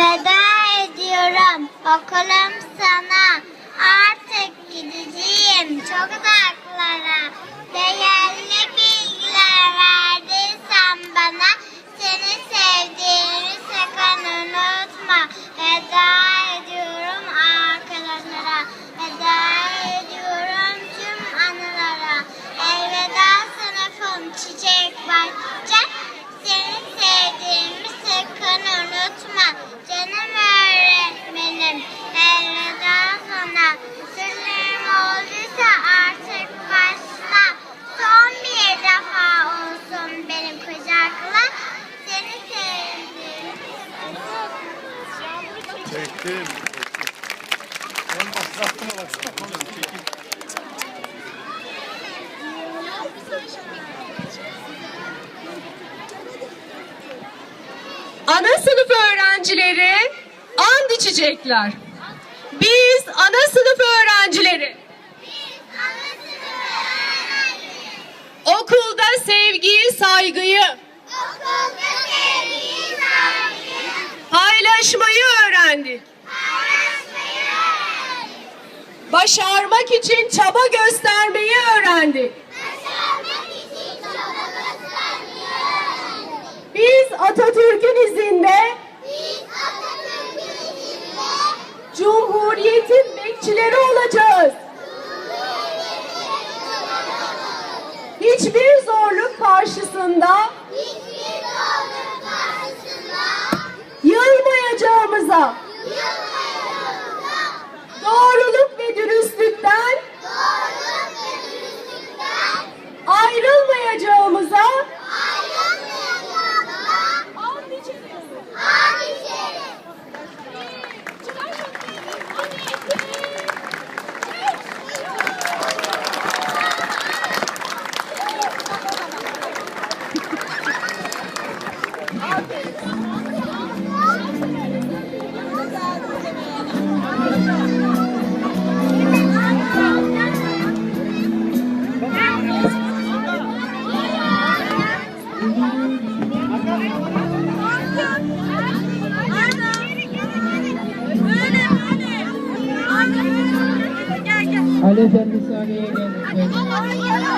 Veda ediyorum okulum sana. Artık gideceğim çok uzaklara. Değerli bilgiler verdiysen bana. Seni sevdiğimi sakın unutma. Veda ediyorum arkadaşlara. Veda ediyorum tüm anılara. Elveda sınıfım çiçek bahçe. Seni sevdiğimi sakın unutma. Canım öğretmenim. Elveda sana. Sözlerim olduysa artık başla. Son bir defa olsun benim kucakla. Seni sevdiğimi Çektim. Ben başlattım baksana. Çekil. Ana sınıf öğrencileri and içecekler. Biz ana sınıf öğrencileri okulda sevgiyi, saygıyı, Okulda sevgiyi, saygıyı, paylaşmayı öğrendik. paylaşmayı öğrendik. Başarmak için çaba göstermeyi öğrendik. Başarmak için çaba göstermeyi öğrendik. Biz Atatürk'ün izinde Biz Atatürk'ün izinde Bekçileri olacağız. Hiçbir zorluk karşısında hiçbir zorluk karşısında yılmayacağımıza, yılmayacağımıza, They can sorry.